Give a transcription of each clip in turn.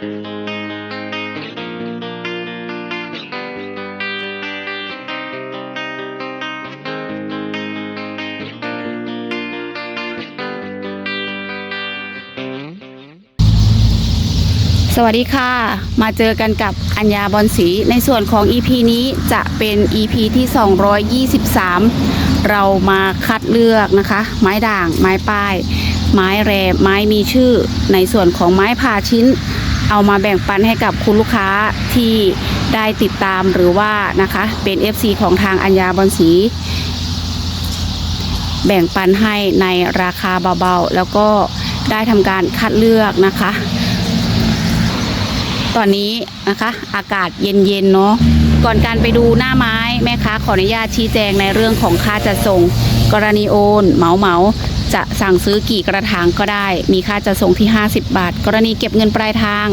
สวัสดีค่ะ มาเจอกันกับอัญญาบอลศรีในส่วนของ EP นี้จะเป็น EP ที่ 223 เรามาคัดเลือกนะคะ ไม้ด่าง ไม้ป้าย ไม้แรไม้มีชื่อในส่วนของไม้ผ่าชิ้น เอามาแบ่งปันให้กับคุณลูกค้าที่ได้ติดตามหรือว่านะคะเป็น FC ของทางอัญญาบอลสี แบ่งปันให้ในราคาเบาๆ แล้วก็ได้ทำการคัดเลือกนะคะ ตอนนี้นะคะอากาศเย็นๆเนาะ ก่อนการไปดูหน้าไม้แม่ค้าขออนุญาตชี้แจงในเรื่องของค่าจัดส่ง กรณีโอนเหมาเหมาจะสั่งซื้อกี่กระถางก็ได้ มีค่าจัดส่งที่ 50 บาท กรณีเก็บเงินปลายทาง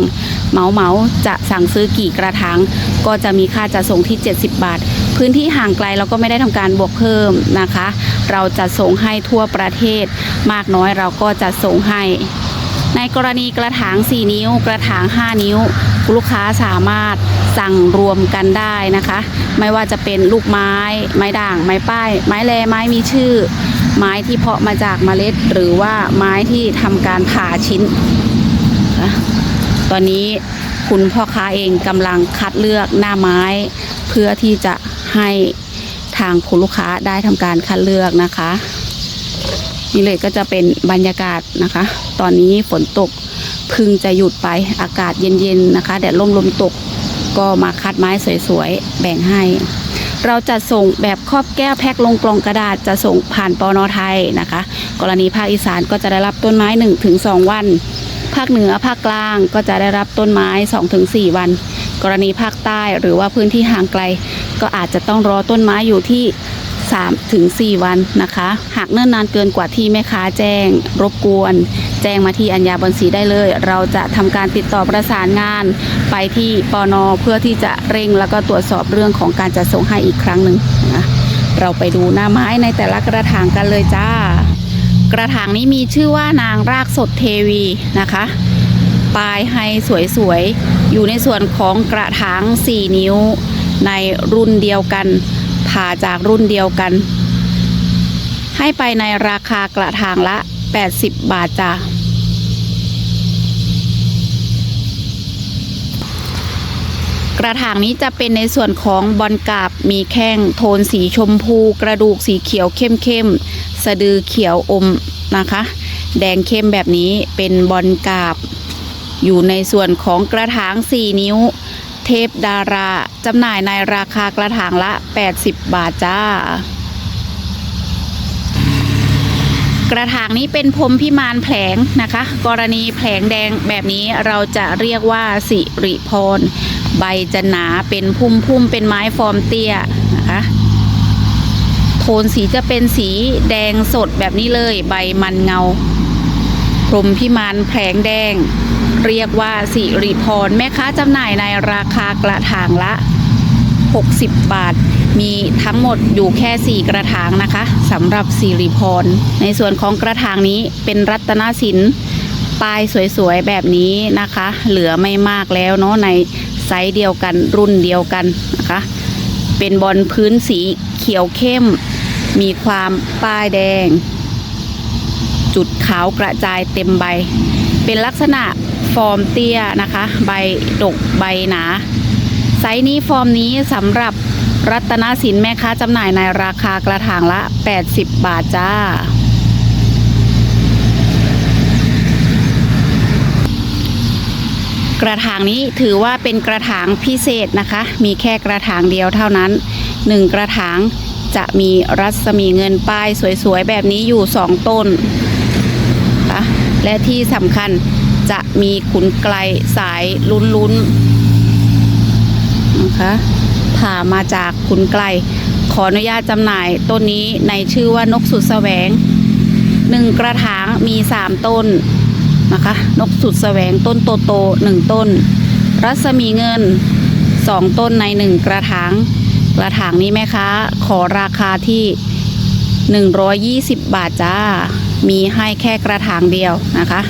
เหมาเหมาจะสั่งซื้อกี่กระถางก็จะมีค่าจัดส่งที่ 70 บาท พื้นที่ห่างไกลเราก็ไม่ได้ทำการบวกเพิ่มนะคะ เราจะส่งให้ทั่วประเทศ มากน้อยเราก็จะส่งให้ ในกรณีกระถาง 4 นิ้ว กระถาง 5 นิ้ว ลูกค้าสามารถ สั่งรวมกันได้นะคะ ไม่ว่าจะเป็นลูกไม้ ไม้ด่าง ไม้ป้าย ไม้แลไม้มีชื่อ ไม้ที่เพาะมาจากเมล็ด หรือว่าไม้ที่ทำการผ่าชิ้น ตอนนี้คุณพ่อค้าเองกำลังคัดเลือกหน้าไม้ เพื่อที่จะให้ทางคุณลูกค้าได้ทำการคัดเลือกนะคะ นี่เลยก็จะเป็นบรรยากาศนะคะ ตอนนี้ฝนตกพึ่งจะหยุดไปอากาศเย็นๆนะคะ แดดร่มลมตก ก็มาคัดไม้สวยๆ แบ่งให้ เราจะส่งแบบครอบแก้วแพ็คลงกล่องกระดาษจะส่งผ่านปอนอไทยนะคะ กรณีภาคอีสานก็จะได้รับต้นไม้1-2 วัน ภาคเหนือภาคกลางก็จะได้รับต้นไม้2-4 วัน กรณีภาคใต้หรือว่าพื้นที่ห่างไกล ก็อาจจะต้องรอต้นไม้อยู่ที่ 3ถึง4วันนะคะ หากเนิ่นนานเกินกว่าที่แม่ค้าแจ้ง รบกวน แจ้งมาที่อัญญาบอนสีได้เลย เราจะทำการติดต่อประสานงาน ไปที่ปอนอเพื่อที่จะเร่งแล้วก็ตรวจสอบเรื่องของการจัดส่งให้อีกครั้งหนึ่งนะเราไปดูหน้าไม้ในแต่ละกระถางกันเลยจ้า กระถางนี้มีชื่อว่านางรากสดเทวีนะคะปลายไฮสวยๆ อยู่ในส่วนของกระถาง 4 นิ้วในรุ่นเดียวกัน ผ่าจากรุ่นเดียวกัน ให้ไปในราคากระถางละ 80 บาทจ้ะกระถางนี้จะเป็นในส่วนของบอลกาบมีแข้งโทนสีชมพู กระดูกสีเขียวเข้มๆสะดือเขียวอมนะคะ แดงเข้มแบบนี้เป็นบอลกาบ อยู่ในส่วนของกระถาง 4 นิ้ว เทพดาราจำหน่ายในราคากระถางละ 80 บาทจ้า กระถางนี้เป็นพรมพิมานแผลงนะคะ กรณีแผลงแดงแบบนี้เราจะเรียกว่าสิริพร ใบจะหนาเป็นพุ่มพุ่มๆเป็นไม้ฟอร์มเตี้ยนะคะโทนสีจะเป็นสีแดงสดแบบนี้เลย ใบมันเงา พรมพิมานแผลงแดง เรียกว่าสิริพรแม่ค้าจำหน่ายในราคากระถางละ 60 บาท มีทั้งหมดอยู่แค่ 4 กระถางนะคะสำหรับสิริพร ในส่วนของกระถางนี้เป็นรัตนสินปลายสวยๆแบบนี้นะคะ เหลือไม่มากแล้วเนาะในไซส์เดียวกันรุ่นเดียวกันนะคะ เป็นบอลพื้นสีเขียวเข้ม มีความป้ายแดง จุดขาวกระจายเต็มใบ เป็นลักษณะฟอร์มเตี้ยนะคะ ใบดกใบหนาไซส์นี้ฟอร์มนี้สำหรับรัตนสินแม่ค้าจำหน่ายในราคากระถางละ 80 บาทจ้า กระถางนี้ถือว่าเป็นกระถางพิเศษนะคะ มีแค่กระถางเดียวเท่านั้น 1 กระถางจะมีรัศมีเงินป้ายสวยๆ แบบนี้อยู่ 2 ต้น และที่สำคัญจะมีขุนไกลสายลุ้นๆนะคะผ่ามาจากขุนไกล ขออนุญาตจำหน่ายต้นนี้ในชื่อว่านกสุดแสวงหนึ่งกระถางมี3ต้นนะคะ นกสุดแสวงต้นโตโตๆหนึ่งต้น รัศมีเงิน2ต้นใน1กระถาง กระถางนี้แม่ค้าขอราคาที่ 120 บาทจ้า มีให้แค่กระถางเดียวนะคะ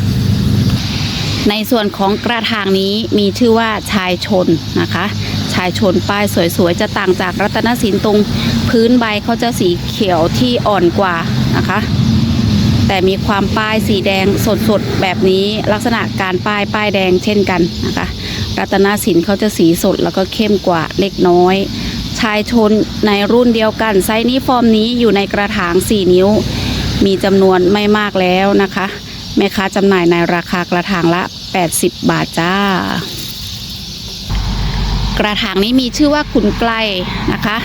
ในส่วนของกระถางนี้มีชื่อว่าชายชนนะคะ ชายชนป้ายสวยๆ จะต่างจากรัตนสินตรงพื้นใบเขาจะสีเขียวที่อ่อนกว่านะคะ แต่มีความป้ายสีแดงสดๆ แบบนี้ลักษณะการป้ายป้ายแดงเช่นกันนะคะ รัตนสินเขาจะสีสดแล้วก็เข้มกว่าเล็กน้อยชายชนในรุ่นเดียวกันไซส์นี้ฟอร์มนี้อยู่ในกระถาง 4 นิ้ว มีจำนวนไม่มากแล้วนะคะ แม่ค้าจำหน่ายในราคากระถางละ 80 บาทจ้ากระถางนี้มีชื่อว่าขุนไกลนะคะ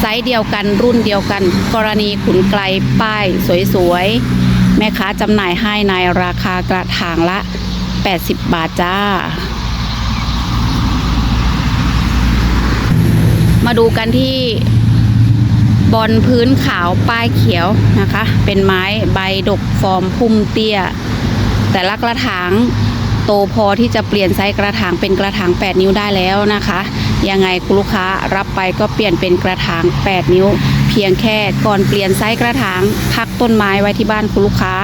ไซส์เดียวกันรุ่นเดียวกัน กรณีขุนไกลป้ายสวยๆ แม่ค้าจำหน่ายให้ในราคากระถางละ 80 บาทจ้า มาดูกันที่ บอลพื้นขาวป้ายเขียวนะคะ เป็นไม้ใบดกฟอร์มพุ่มเตี้ย แต่ละกระถางโตพอที่จะเปลี่ยนไซส์กระถางเป็นกระถาง 8 นิ้วได้แล้วนะคะ ยังไงคุณลูกค้ารับไปก็เปลี่ยนเป็นกระถาง 8 นิ้ว เพียงแค่ก่อนเปลี่ยนไซส์กระถางพักต้นไม้ไว้ที่บ้านคุณลูกค้า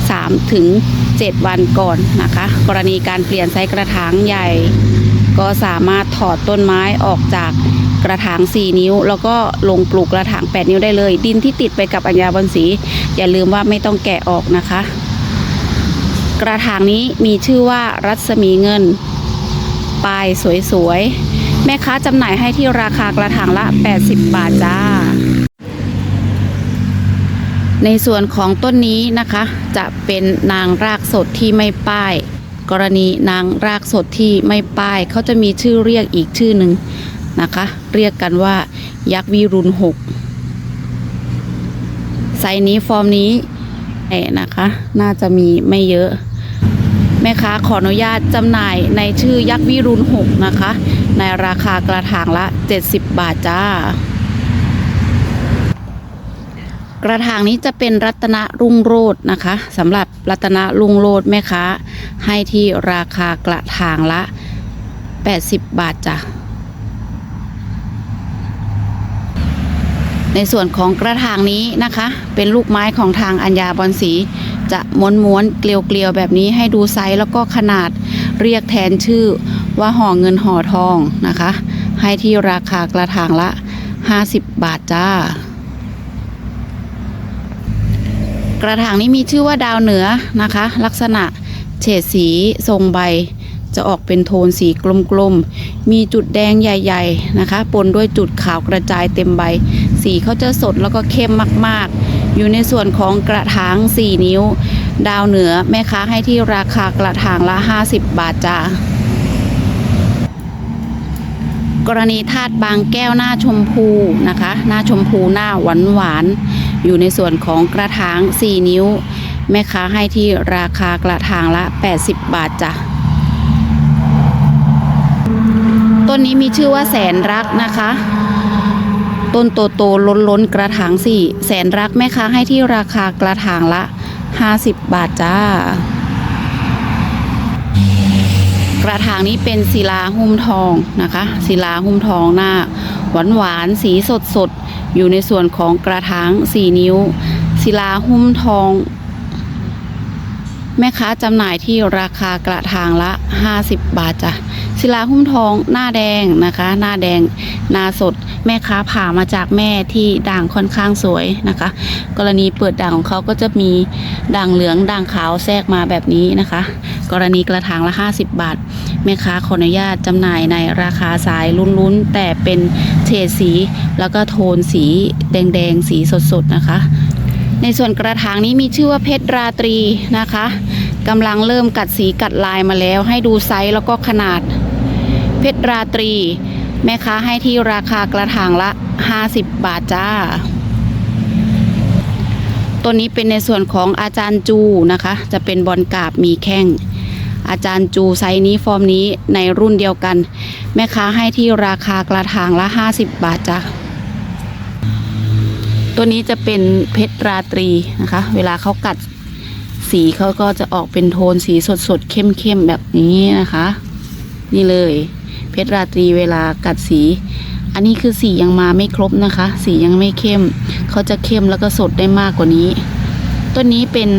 3 ถึง 7 วันก่อนนะคะ กรณีการเปลี่ยนไซส์กระถางใหญ่ ก็สามารถถอดต้นไม้ออกจาก กระถาง 4 นิ้ว แล้วก็ลงปลูกกระถาง 8 นิ้วได้เลย ดินที่ติดไปกับอัญญาบอนสี อย่าลืมว่าไม่ต้องแกะออกนะคะ กระถางนี้มีชื่อว่ารัศมีเงินปลายสวยๆ แม่ค้าจำหน่ายให้ที่ราคากระถางละ 80 บาทจ้า ในส่วนของต้นนี้นะคะ จะเป็นนางรากสดที่ไม่ป้าย กรณีนางรากสดที่ไม่ป้าย เขาจะมีชื่อเรียกอีกชื่อหนึ่ง นะคะ เรียกกันว่า ยักษ์วิรุณหกไซนี้ฟอร์มนี้เอ๋นะคะ น่าจะมีไม่เยอะ แม่ค้าขออนุญาตจำหน่ายในชื่อยักษ์วิรุณหกนะคะ ในราคากระถางละ 70 บาทจ้ากระถางนี้จะเป็นรัตนรุ่งโรจน์นะคะสำหรับรัตนรุ่งโรจน์แม่ค้าให้ที่ราคากระถางละ 80 บาทจ้ะ ในส่วนของกระถางนี้นะคะ เป็นลูกไม้ของทางอัญญาบอนสี จะม้วนๆเกลียวๆแบบนี้ให้ดูไซส์แล้วก็ขนาดเรียกแทนชื่อว่าห่อเงินห่อทองนะคะ ให้ที่ราคากระถางละ 50 บาทจ้า กระถางนี้มีชื่อว่าดาวเหนือนะคะ ลักษณะเฉดสีทรงใบ จะออกเป็นโทนสีกลมๆ มีจุดแดงใหญ่ๆนะคะ ปนด้วยจุดขาวกระจายเต็มใบ สีเขาจะสดแล้วก็เข้มมากๆ อยู่ในส่วนของกระถาง 4 นิ้ว ดาวเหนือแม่ค้าให้ที่ราคากระถางละ 50 บาทจ้ากรณีธาตุบางแก้วหน้าชมพูนะคะ หน้าชมพูหน้าหวานหวานอยู่ในส่วนของกระถาง 4 นิ้ว แม่ค้าให้ที่ราคากระถางละ 80 บาทจ้ะ ต้นนี้มีชื่อว่าแสนรักนะคะ ต้นโตโตล้นล้นๆกระถางสี่แสนรักแม่ค้าให้ที่ราคากระถางละ 50 บาทจ้า กระถางนี้เป็นศิลาหุ้มทองนะคะศิลาหุ้มทองหน้าหวานหวานสีสดสดอยู่ในส่วนของกระถาง4นิ้ว ศิลาหุ้มทองแม่ค้าจำหน่ายที่ราคากระถางละ 50 บาทจ้ะ ศิลาหุ้มทองหน้าแดงนะคะ หน้าแดงหน้าสดแม่ค้าผ่ามาจากแม่ที่ด่างค่อนข้างสวยนะคะ กรณีเปิดด่างของเขาก็จะมีด่างเหลืองด่างขาวแทรกมาแบบนี้นะคะ กรณีกระถางละ 50 บาท แม่ค้าขออนุญาตจำหน่ายในราคาสายลุ้นๆ แต่เป็นเฉดสี แล้วก็โทนสีแดงๆ สีสดๆนะคะในส่วนกระถางนี้มีชื่อว่าเพชรราตรีนะคะกำลังเริ่มกัดสีกัดลายมาแล้ว ให้ดูไซส์แล้วก็ขนาด เพชรราตรี แม่ค้าให้ที่ราคากระถางละ 50 บาทจ้า ตัวนี้เป็นในส่วนของอาจารย์จูนะคะ จะเป็นบอลกาบมีแข้ง อาจารย์จูไซนี้ฟอร์มนี้ในรุ่นเดียวกัน แม่ค้าให้ที่ราคากระถางละ 50 บาทจ้ะตัวนี้จะเป็นเพชรราตรีนะคะ เวลาเขากัดสีเขาก็จะออกเป็นโทนสีสดสดๆเข้มๆ แบบนี้นะคะ นี่เลย ชรราตรีเวลากัดสี อันนี้คือสียังมาไม่ครบนะคะ สียังไม่เข้ม เขาจะเข้มแล้วก็สดได้มากกว่านี้ ต้นนี้เป็น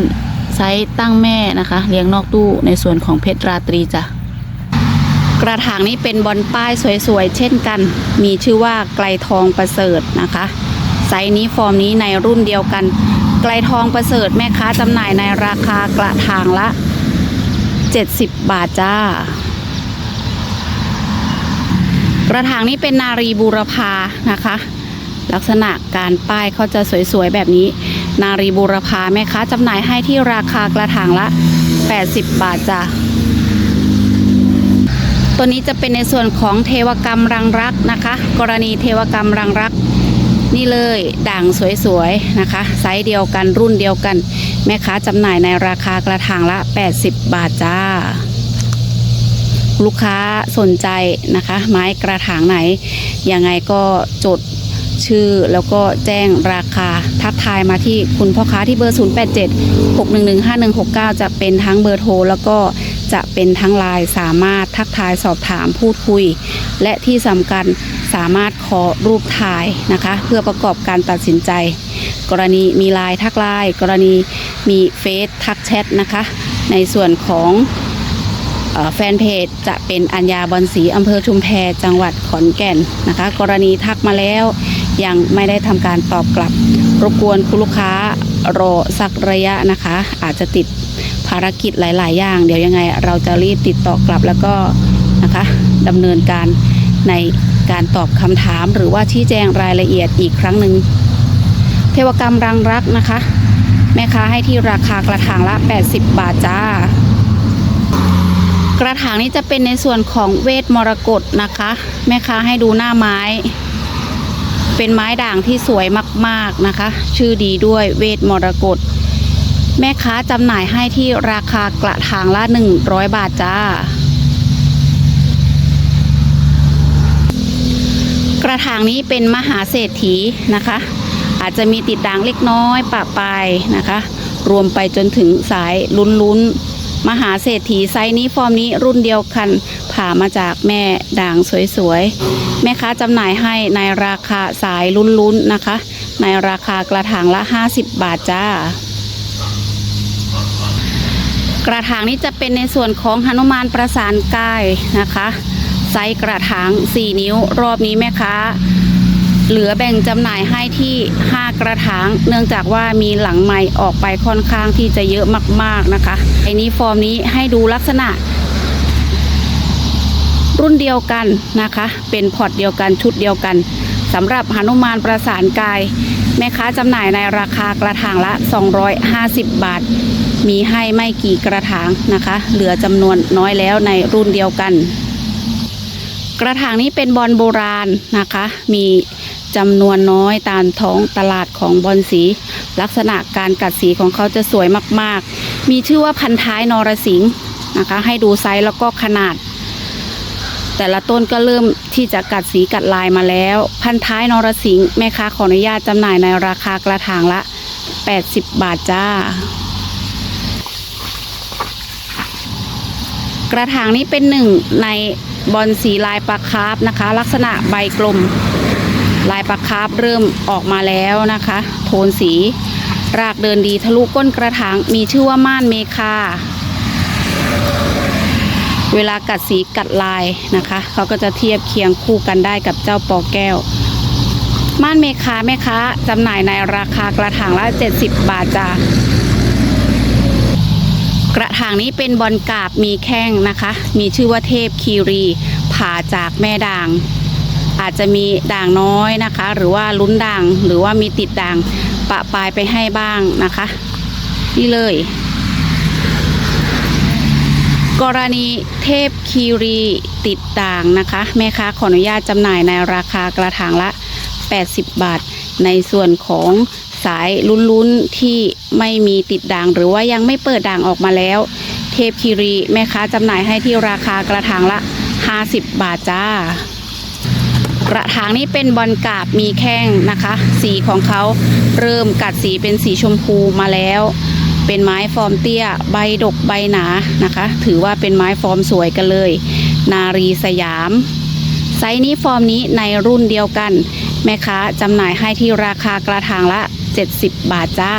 ไซส์ตั้งแม่นะคะ เลี้ยงนอกตู้ในส่วนของเพชรราตรีจ้ะกระถางนี้เป็นบอลป้ายสวยๆ เช่นกัน มีชื่อว่าไกลทองประเสริฐนะคะ ไซส์นี้ฟอร์มนี้ในรุ่นเดียวกัน ไกลทองประเสริฐแม่ค้าจำหน่ายในราคากระถางละ 70 บาทจ้า กระถางนี้เป็นนารีบูรพานะคะ ลักษณะการป้ายเขาจะสวยๆแบบนี้ นารีบูรพาแม่ค้าจำหน่ายให้ที่ราคากระถางละ 80 บาทจ้ะตัวนี้จะเป็นในส่วนของเทวกรรมรังรักนะคะ กรณีเทวกรรมรังรัก นี่เลยด่างสวยๆนะคะ ไซส์เดียวกันรุ่นเดียวกัน แม่ค้าจำหน่ายในราคากระถางละ 80 บาทจ้า ลูกค้าสนใจนะคะ ไม้กระถางไหน ยังไงก็จดชื่อแล้วก็แจ้งราคาทักทายมาที่คุณพ่อค้าที่เบอร์ 087 611 5169 จะเป็นทั้งเบอร์โทร แล้วก็จะเป็นทั้งไลน์สามารถทักทายสอบถามพูดคุย และที่สำคัญสามารถขอรูปถ่ายนะคะ เพื่อประกอบการตัดสินใจ กรณีมีไลน์ทักไลน์กรณีมีเฟซทักแชทนะคะ ในส่วนของ แฟนเพจจะเป็นอัญญาบอลศรีอำเภอชุมแพจังหวัดขอนแก่นนะคะ กรณีทักมาแล้วยังไม่ได้ทำการตอบกลับ รบกวนคุณลูกค้ารอสักระยะนะคะ อาจจะติดภารกิจหลาย ๆ อย่าง เดี๋ยวยังไงเราจะรีบติดต่อกลับแล้วก็นะคะดำเนินการในการตอบคำถามหรือว่าชี้แจงรายละเอียดอีกครั้งหนึ่งเทวกรรมรังรักนะคะ แม่ค้าให้ที่ราคากระถางละ 80 บาทจ้า กระถางนี้จะเป็นในส่วนของเวทมรกตนะคะ แม่ค้าให้ดูหน้าไม้ เป็นไม้ด่างที่สวยมากๆนะคะ ชื่อดีด้วยเวทมรกตแม่ค้าจำหน่ายให้ที่ราคากระถางละ 100 บาทจ้ากระถางนี้เป็นมหาเศรษฐีนะคะ อาจจะมีติดด่างเล็กน้อยปะปลายนะคะ รวมไปจนถึงสายลุ้นๆ มหาเศรษฐีไซส์นี้ฟอร์มนี้รุ่นเดียวกัน ผ่ามาจากแม่ด่างสวยๆ แม่ค้าจำหน่ายให้ในราคาสายลุ้นๆนะคะ ในราคากระถางละ 50 บาทจ้ากระถางนี้จะเป็นในส่วนของหนุมานประสานกายนะคะ ไซส์กระถาง 4 นิ้ว รอบนี้แม่ค้า เหลือแบ่งจำหน่ายให้ที่ 5 กระถาง เนื่องจากว่ามีหลังใหม่ออกไปค่อนข้างที่จะเยอะมากๆนะคะไอ้นี้ฟอร์มนี้ให้ดูลักษณะ รุ่นเดียวกันนะคะ เป็นพอร์ตเดียวกันชุดเดียวกันสำหรับหนุมานประสานกาย แม่ค้าจำหน่ายในราคากระถางละ 250 บาท มีให้ไม่กี่กระถางนะคะ เหลือจำนวนน้อยแล้วในรุ่นเดียวกัน กระถางนี้เป็นบอลโบราณนะคะ มี จำนวนน้อยตามท้องตลาดของบอลสี ลักษณะการกัดสีของเขาจะสวยมากๆ มีชื่อว่าพันท้ายนรสิงห์นะคะ ให้ดูไซส์แล้วก็ขนาด แต่ละต้นก็เริ่มที่จะกัดสีกัดลายมาแล้ว พันท้ายนรสิงห์แม่ค้าขออนุญาตจำหน่ายในราคากระถางละ 80 บาทจ้ากระถางนี้เป็นหนึ่งในบอลสีลายปลาคาร์ฟนะคะ ลักษณะใบกลม ลายปลาคาร์ฟเริ่มออกมาแล้วนะคะ โทนสี รากเดินดีทะลุก้นกระถางมีชื่อว่าม่านเมคาเวลากัดสีกัดลายนะคะเขาก็จะเทียบเคียงคู่กันได้กับเจ้าปอแก้ว ม่านเมคาแม่ค้าจำหน่ายในราคากระถางละ 70 บาทจ้ากระถางนี้เป็นบอลกาบมีแข้งนะคะ มีชื่อว่าเทพคีรีผ่าจากแม่ด่าง อาจจะมีด่างน้อยนะคะ หรือว่าลุ้นด่างหรือว่ามีติดด่างปะปลายไปให้บ้างนะคะ นี่เลย กรณีเทพคีรีติดด่างนะคะ แม่ค้าขออนุญาตจำหน่ายในราคากระถางละ 80 บาท ในส่วนของสายลุ้นๆที่ไม่มีติดด่าง หรือว่ายังไม่เปิดด่างออกมาแล้ว เทพคีรีแม่ค้าจำหน่ายให้ที่ราคากระถางละ 50 บาทจ้า กระถางนี้เป็นบอลกาบมีแข้งนะคะ สีของเขาเริ่มกัดสีเป็นสีชมพูมาแล้ว เป็นไม้ฟอร์มเตี้ย ใบดกใบหนานะคะ ถือว่าเป็นไม้ฟอร์มสวยกันเลย นารีสยามไซส์นี้ฟอร์มนี้ในรุ่นเดียวกัน แม่ค้าจำหน่ายให้ที่ราคากระถางละ 70 บาทจ้า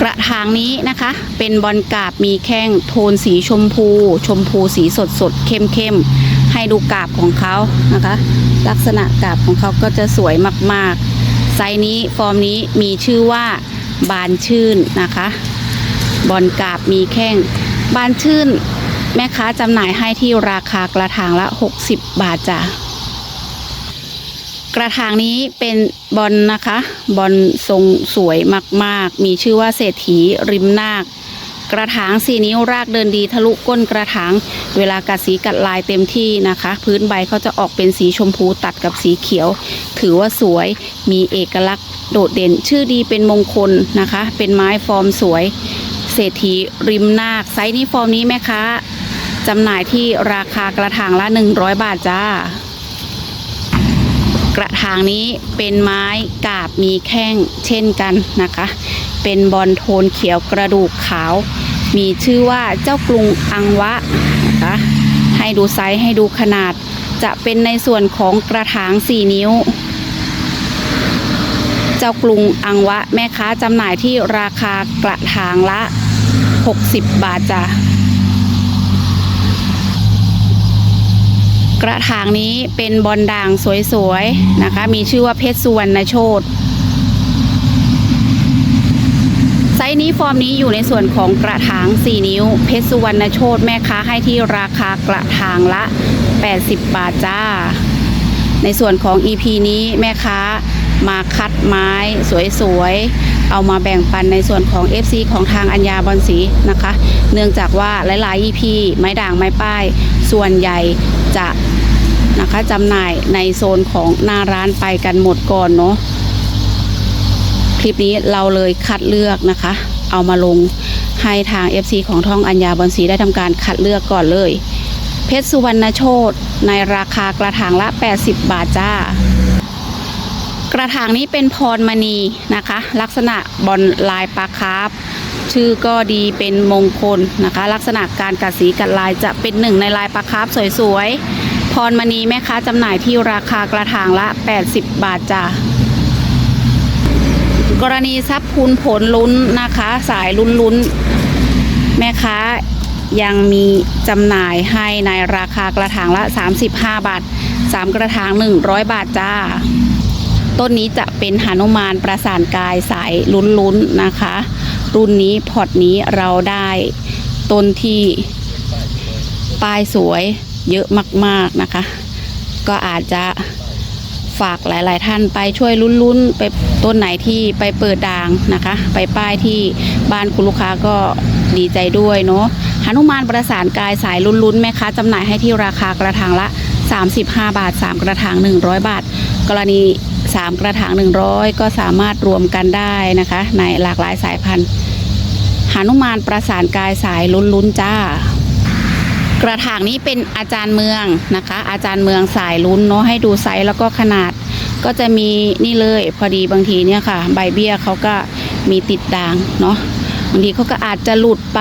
กระถางนี้นะคะ เป็นบอลกาบมีแข้งโทนสีชมพู ชมพูสีสดสดเข้มเข้ม ให้ดูกาบของเขานะคะ ลักษณะกาบของเขาก็จะสวยมากๆ ไซนี้ฟอร์มนี้มีชื่อว่าบานชื่นนะคะ บอลกาบมีแข้ง บานชื่น แม่ค้าจำหน่ายให้ที่ราคากระถางละ 60 บาทจ้ะกระถางนี้เป็นบอลนะคะ บอลทรงสวยมาก ๆ มีชื่อว่าเศรษฐีริมนาค กระถางสีนิ้วรากเดินดีทะลุก้นกระถาง เวลากัดสีกัดลายเต็มที่นะคะ พื้นใบเขาจะออกเป็นสีชมพูตัดกับสีเขียว ถือว่าสวยมีเอกลักษณ์โดดเด่นชื่อดีเป็นมงคลนะคะ เป็นไม้ฟอร์มสวย เศรษฐีริมนาคไซส์นี้ฟอร์มนี้แม่ค้าจำหน่ายที่ราคากระถางละ 100 บาทจ้า กระถางนี้เป็นไม้กาบมีแข้งเช่นกันนะคะ เป็นบอลโทนเขียวกระดูกขาว มีชื่อว่าเจ้ากรุงอังวะนะคะให้ดูไซส์ให้ดูขนาด จะเป็นในส่วนของกระถาง 4 นิ้ว เจ้ากรุงอังวะแม่ค้าจำหน่ายที่ราคากระถางละ 60 บาทจ้ะ กระถางนี้เป็นบอลด่างสวยๆนะคะ มีชื่อว่าเพชรสุวรรณโชตไซส์นี้ฟอร์มนี้อยู่ในส่วนของกระถาง 4 นิ้ว เพชรสุวรรณโชตแม่ค้าให้ที่ราคากระถางละ 80 บาทจ้า ในส่วนของ EP นี้แม่ค้ามาคัดไม้สวยๆ เอามาแบ่งปันในส่วนของ FC ของทางอัญญาบอลสีนะคะ เนื่องจากว่าหลาย ๆ EP ไม้ด่างไม้ป้าย ส่วนใหญ่จะนะคะจำหน่ายในโซนของหน้าร้านไปกันหมดก่อนเนาะคลิปนี้เราเลยคัดเลือกนะคะ เอามาลงให้ทาง FC ของท่องอัญญาบอลสีได้ทำการคัดเลือกก่อนเลย เพชรสุวรรณโชตในราคากระถางละ 80 บาทจ้า กระถางนี้เป็นพรมณีนะคะ ลักษณะบอลลายปลาคาร์ฟชื่อก็ดีเป็นมงคลนะคะ ลักษณะการกัดสีกัดลายจะเป็นหนึ่งในลายปลาคาร์ฟสวยๆ พรมณีแม่ค้าจำหน่ายที่ราคากระถางละ 80 บาทจ้ากรณีทรัพย์พูนผลลุ้นนะคะ สายลุ้นลุ้นแม่ค้ายังมีจำหน่ายให้ในราคากระถางละ 35 บาท 3 กระถาง 100 บาทจ้า ต้นนี้จะเป็นหานุมานประสานกายสายลุ้นๆนนะคะ รุ่นนี้พอร์ตนี้เราได้ต้นที่ป้ายสวยเยอะมากๆนะคะ ก็อาจจะฝากหลาย ๆ ท่านไปช่วยลุ้นๆไปต้นไหนที่ไปเปิดด่างนะคะ ไปป้ายที่บ้านคุณลูกค้าก็ดีใจด้วยเนาะหนุมานประสานกายสายลุ้นๆแม่ค้าจำหน่ายให้ที่ราคากระถางละ 35 บาท 3 กระถาง 100 บาท กรณี 3 กระถาง 100 ก็สามารถรวมกันได้นะคะ ในหลากหลายสายพันธุ์หานุมานประสานกายสายลุ้นๆจ้ากระถางนี้เป็นอาจารย์เมืองนะคะ อาจารย์เมืองสายลุ้นเนาะให้ดูไซส์แล้วก็ขนาด ก็จะมีนี่เลยพอดีบางทีเนี่ยค่ะ ใบเบี้ยเขาก็มีติดด่างเนาะบางทีเขาก็อาจจะหลุดไป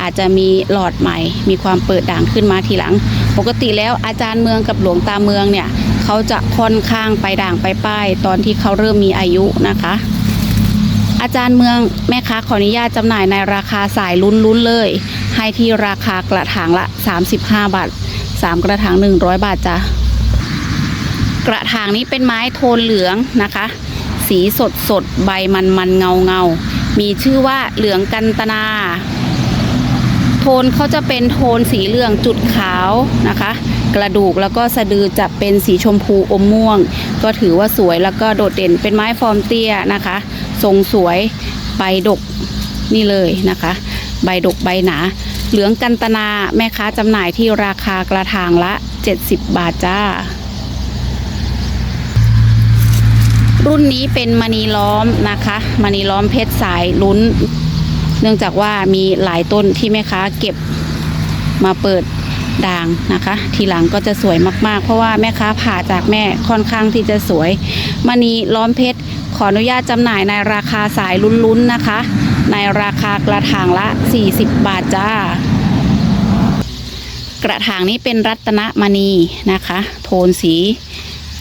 อาจจะมีหลอดใหม่ มีความเปิดด่างขึ้นมาทีหลัง ปกติแล้วอาจารย์เมืองกับหลวงตาเมืองเนี่ย เขาจะค่อนข้างไปด่างไปป้าย ตอนที่เขาเริ่มมีอายุนะคะ อาจารย์เมืองแม่ค้าขออนุญาตจำหน่ายในราคาสายลุ้นๆเลย ให้ที่ราคากระถางละ 35 บาท 3 กระถาง 100 บาทจ้ะกระถางนี้เป็นไม้โทนเหลืองนะคะ สีสดสดใบมันมันเงาเงามีชื่อว่าเหลืองกันตนา โทนเขาจะเป็นโทนสีเหลืองจุดขาวนะคะ กระดูกแล้วก็สะดือจะเป็นสีชมพูอมม่วง ก็ถือว่าสวยแล้วก็โดดเด่นเป็นไม้ฟอร์มเตี้ยนะคะ ทรงสวยใบดกนี่เลยนะคะ ใบดกใบหนา เหลืองกันตนาแม่ค้าจำหน่ายที่ราคากระถางละ 70 บาทจ้า รุ่นนี้เป็นมณีล้อมนะคะมณีล้อมเพชรสายลุ้น เนื่องจากว่ามีหลายต้นที่แม่ค้าเก็บมาเปิด ด่างนะคะ ทีหลังก็จะสวยมากๆ เพราะว่าแม่ค้าผ่าจากแม่ค่อนข้างที่จะสวยมณีล้อมเพชรขออนุญาตจำหน่ายในราคาสายลุ้นๆนะคะ ในราคากระถางละ 40 บาทจ้ากระถางนี้เป็นรัตนมณีนะคะ โทนสี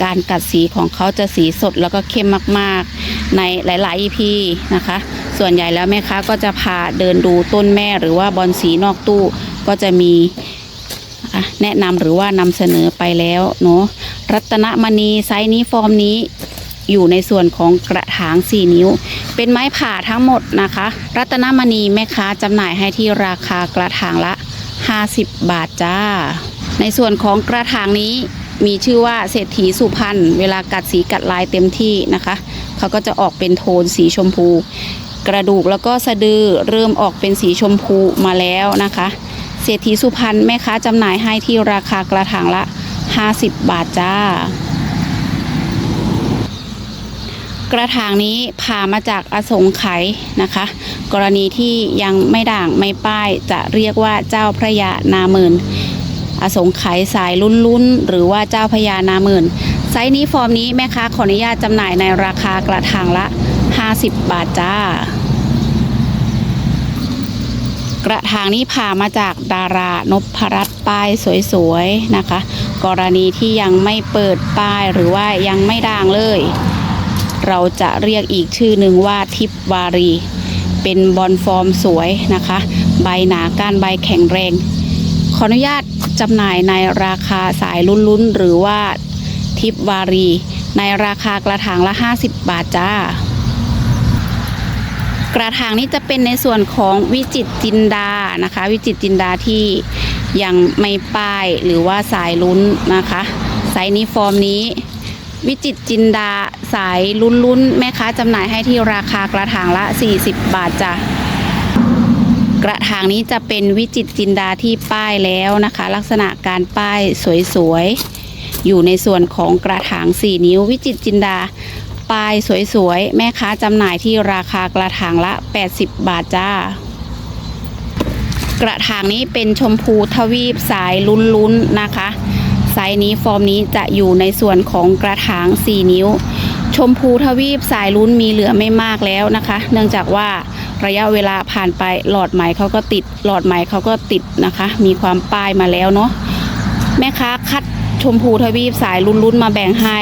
การกัดสีของเขาจะสีสดแล้วก็เข้มมากๆ ในหลายๆ EP นะคะ ส่วนใหญ่แล้วแม่ค้าก็จะพาเดินดูต้นแม่หรือว่าบอลสีนอกตู้ก็จะมี แนะนำหรือว่านำเสนอไปแล้วเนาะรัตนมณีไซส์นี้ฟอร์มนี้อยู่ในส่วนของกระถาง 4 นิ้ว เป็นไม้ผ่าทั้งหมดนะคะ รัตนมณีแม่ค้าจำหน่ายให้ที่ราคากระถางละ 50 บาทจ้า ในส่วนของกระถางนี้มีชื่อว่าเศรษฐีสุพรรณเวลากัดสีกัดลายเต็มที่นะคะ เขาก็จะออกเป็นโทนสีชมพู กระดูกแล้วก็สะดือเริ่มออกเป็นสีชมพูมาแล้วนะคะ เศรษฐีสุพรรณแม่ค้าจำหน่ายให้ที่ราคากระถางละ 50 บาทจ้า กระถางนี้ผ่ามาจากอสงไขยนะคะ กรณีที่ยังไม่ด่างไม่ป้ายจะเรียกว่าเจ้าพระยานาหมื่นอสงไขยสายลุ้นๆหรือว่าเจ้าพญานาหมื่นไซส์นี้ฟอร์มนี้แม่ค้าขออนุญาตจำหน่ายในราคากระถางละ 50 บาทจ้า กระถางนี้ผ่ามาจากดารานพรัตน์ป้ายสวยๆนะคะ กรณีที่ยังไม่เปิดป้ายหรือว่ายังไม่ด่างเลย เราจะเรียกอีกชื่อหนึ่งว่าทิพวารี เป็นบอลฟอร์มสวยนะคะ ใบหนาก้านใบแข็งแรง ขออนุญาตจำหน่ายในราคาสายลุ้นๆ หรือว่าทิปวารี ในราคากระถางละ 50 บาทจ้า กระถางนี้จะเป็นในส่วนของวิจิตจินดานะคะ วิจิตจินดาที่ยังไม่ป้ายหรือว่าสายลุ้นนะคะไซส์นี้ฟอร์มนี้ วิจิตจินดาสายลุ้นๆแม่ค้าจำหน่ายให้ที่ราคากระถางละ 40 บาทจ้ะกระถางนี้จะเป็นวิจิตจินดาที่ป้ายแล้วนะคะ ลักษณะการป้ายสวยๆอยู่ในส่วนของกระถาง 4 นิ้ววิจิตจินดา ป้ายสวยๆ แม่ค้าจำหน่ายที่ราคากระถางละ 80 บาทจ้า กระถางนี้เป็นชมพูทวีปสายลุ้นๆนะคะไซส์นี้ฟอร์มนี้จะอยู่ในส่วนของกระถาง 4 นิ้ว ชมพูทวีปสายลุ้นมีเหลือไม่มากแล้วนะคะ เนื่องจากว่าระยะเวลาผ่านไปหลอดไหมเขาก็ติด หลอดไหมเขาก็ติดนะคะ มีความป้ายมาแล้วเนาะแม่ค้าคัดชมพูทวีปสายลุ้นๆมาแบ่งให้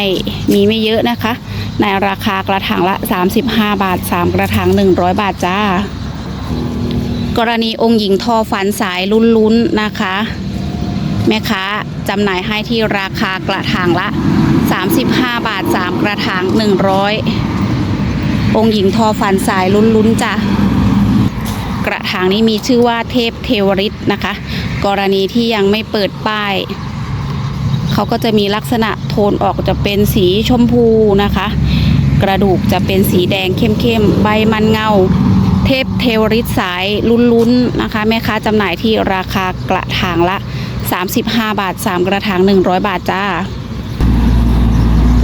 มีไม่เยอะนะคะ ในราคากระถางละ 35 บาท 3 กระถาง 100 บาทจ้า กรณีองค์หญิงทอฝันสายลุ้นๆนะคะ แม่ค้าจำหน่ายให้ที่ราคากระถางละ 35 บาท 3 กระถาง 100 องค์หญิงทอฝันสายลุ้นๆจ้ะกระถางนี้มีชื่อว่าเทพเทวริตนะคะ กรณีที่ยังไม่เปิดป้าย เขาก็จะมีลักษณะโทนออกจะเป็นสีชมพูนะคะ กระดูกจะเป็นสีแดงเข้มๆ ใบมันเงา เทพเทวริตสายลุ้นๆนะคะ แม่ค้าจำหน่ายที่ราคากระถางละ 35 บาท 3 กระถาง 100 บาทจ้า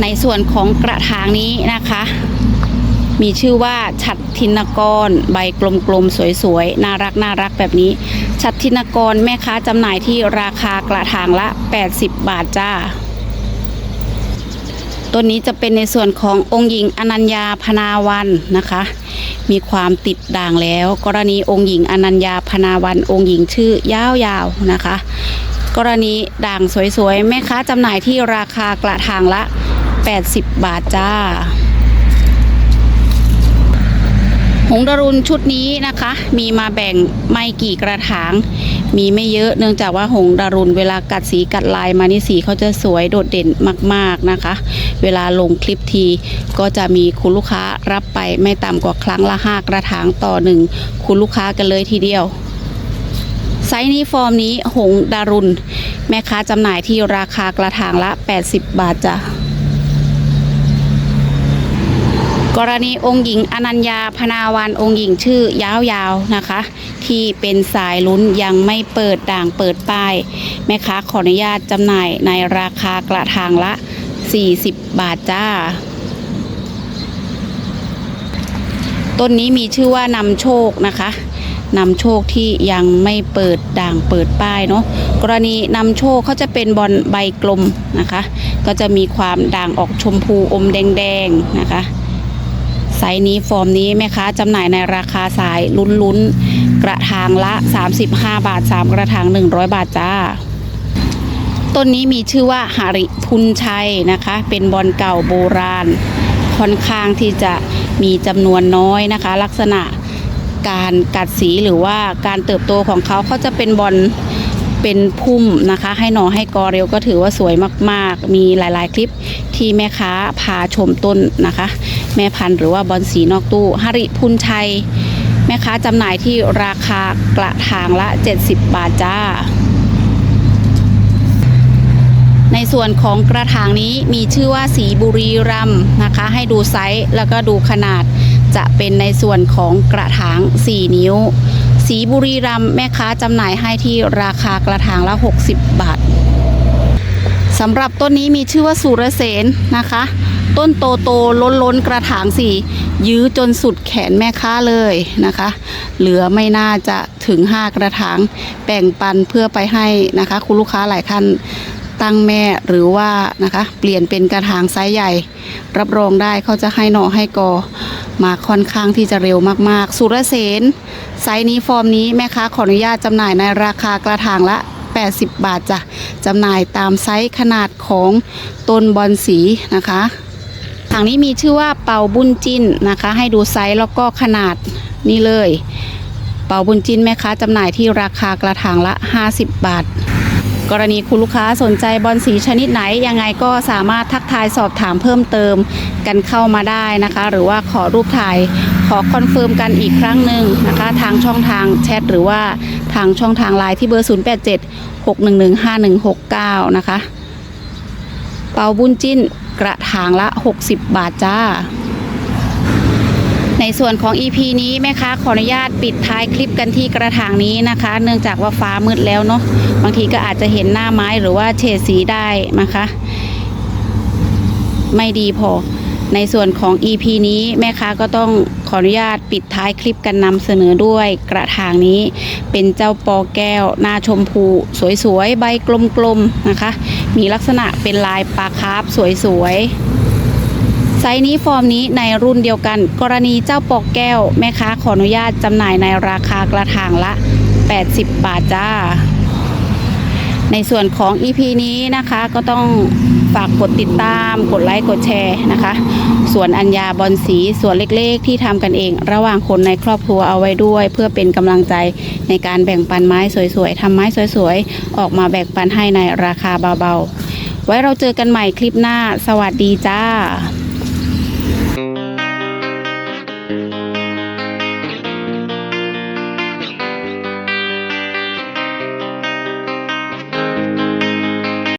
ในส่วนของกระถางนี้นะคะ มีชื่อว่าฉัดทินกร ใบกลมๆ สวยๆ น่ารักน่ารักแบบนี้ ฉัดทินกรแม่ค้าจำหน่ายที่ราคากระถางละ 80 บาทจ้าตัวนี้จะเป็นในส่วนขององค์หญิงอนัญญาพนาวันนะคะ มีความติดด่างแล้ว กรณีองค์หญิงอนัญญาพนาวัน องค์หญิงชื่อยาวๆนะคะ กรณีด่างสวยๆแม่ค้าจำหน่ายที่ราคากระถางละ 80 บาทจ้า หงดารุนชุดนี้นะคะ มีมาแบ่งไม่กี่กระถาง มีไม่เยอะเนื่องจากว่าหงดารุนเวลากัดสีกัดลายมานี่สีเขาจะสวยโดดเด่นมาก ๆนะคะ เวลาลงคลิปทีก็จะมีคุณลูกค้ารับไปไม่ต่ำกว่าครั้งละห้ากระถางต่อหนึ่งคุณลูกค้ากันเลยทีเดียวไซส์นี้ฟอร์มนี้หงดารุน แม่ค้าจำหน่ายที่ราคากระถางละ 80 บาทจ้ะ กรณีองค์หญิงอนัญญาพนาวันองค์หญิงชื่อยาวๆนะคะ ที่เป็นสายลุ้นยังไม่เปิดด่างเปิดป้ายแม่ค้าขออนุญาตจำหน่ายในราคากระถางละ 40 บาทจ้า ต้นนี้มีชื่อว่านำโชคนะคะนำโชคที่ยังไม่เปิดด่างเปิดป้ายเนาะกรณีนำโชคเขาจะเป็นบอลใบกลมนะคะ ก็จะมีความด่างออกชมพูอมแดงๆนะคะ ไซส์นี้ฟอร์มนี้แม่ค้าจำหน่ายในราคาสายลุ้นๆ กระถางละ 35 บาท 3 กระถาง 100 บาทจ้า ต้นนี้มีชื่อว่าหาริพุนชัยนะคะ เป็นบอลเก่าโบราณ ค่อนข้างที่จะมีจำนวนน้อยนะคะ ลักษณะการกัดสีหรือว่าการเติบโตของเขาเขาจะเป็นบอล เป็นพุ่มนะคะ ให้หน่อให้กอเร็วก็ถือว่าสวยมากๆ มีหลายๆ คลิปที่แม่ค้าพาชมต้นนะคะ แม่พันธุ์หรือว่าบอลสีนอกตู้หริพุนชัย แม่ค้าจำหน่ายที่ราคากระถางละ 70 บาทจ้า ในส่วนของกระถางนี้มีชื่อว่าสีบุรีรัมนะคะ ให้ดูไซส์แล้วก็ดูขนาด จะเป็นในส่วนของกระถาง 4 นิ้ว สีบุรีรัมแม่ค้าจำหน่ายให้ที่ราคากระถางละ 60 บาทสำหรับต้นนี้มีชื่อว่าสุรเสนนะคะ ต้นโตโตล้นล้นกระถางสี่ยื้อจนสุดแขนแม่ค้าเลยนะคะ เหลือไม่น่าจะถึง 5 กระถางแบ่งปันเพื่อไปให้นะคะ คุณลูกค้าหลายท่าน ตั้งแม่หรือว่านะคะ เปลี่ยนเป็นกระถางไซส์ใหญ่ รับรองได้เขาจะให้หน่อให้กอมาค่อนข้างที่จะเร็วมากๆ สุรเสนไซส์นี้ฟอร์มนี้แม่ค้าขออนุญาตจำหน่ายในราคากระถางละ 80 บาทจ้ะจำหน่ายตามไซส์ขนาดของต้นบอนสีนะคะถังนี้มีชื่อว่าเป่าบุญจินนะคะ ให้ดูไซส์แล้วก็ขนาดนี่เลย เป่าบุญจินแม่ค้าจำหน่ายที่ราคากระถางละ 50 บาท กรณีคุณลูกค้าสนใจบอลสีชนิดไหน ยังไงก็สามารถทักทายสอบถามเพิ่มเติมกันเข้ามาได้นะคะ หรือว่าขอรูปถ่ายขอคอนเฟิร์มกันอีกครั้งหนึ่งนะคะ ทางช่องทางแชทหรือว่าทางช่องทางไลน์ที่เบอร์ 087 611 5169 นะคะ เปาบุญจิ้นกระถางละ 60 บาทจ้า ในส่วนของ EP นี้แม่ค้าขออนุญาตปิดท้ายคลิปกันที่กระถางนี้นะคะ เนื่องจากว่าฟ้ามืดแล้วเนาะบางทีก็อาจจะเห็นหน้าไม้หรือว่าเฉดสีได้นะคะ ไม่ดีพอ ในส่วนของ EP นี้แม่ค้าก็ต้องขออนุญาตปิดท้ายคลิปกันนำเสนอด้วยกระถางนี้เป็นเจ้าปอแก้วหน้าชมพู สวยๆ ใบกลมๆนะคะ มีลักษณะเป็นลายปลาคาร์ฟสวยๆ ไซส์นี้ฟอร์มนี้ในรุ่นเดียวกัน กรณีเจ้าปอกแก้ว แม่ค้าขออนุญาตจำหน่ายในราคากระถางละ 80 บาทจ้า ในส่วนของ EP นี้นะคะก็ต้องฝากกดติดตาม กดไลค์ กดแชร์นะคะ ส่วนอัญญาบอลสีส่วนเล็กๆ ที่ทำกันเอง ระหว่างคนในครอบครัวเอาไว้ด้วย เพื่อเป็นกำลังใจในการแบ่งปันไม้สวยๆทำไม้สวยๆ ออกมาแบ่งปันให้ในราคาเบาๆ ไว้เราเจอกันใหม่คลิปหน้า สวัสดีจ้า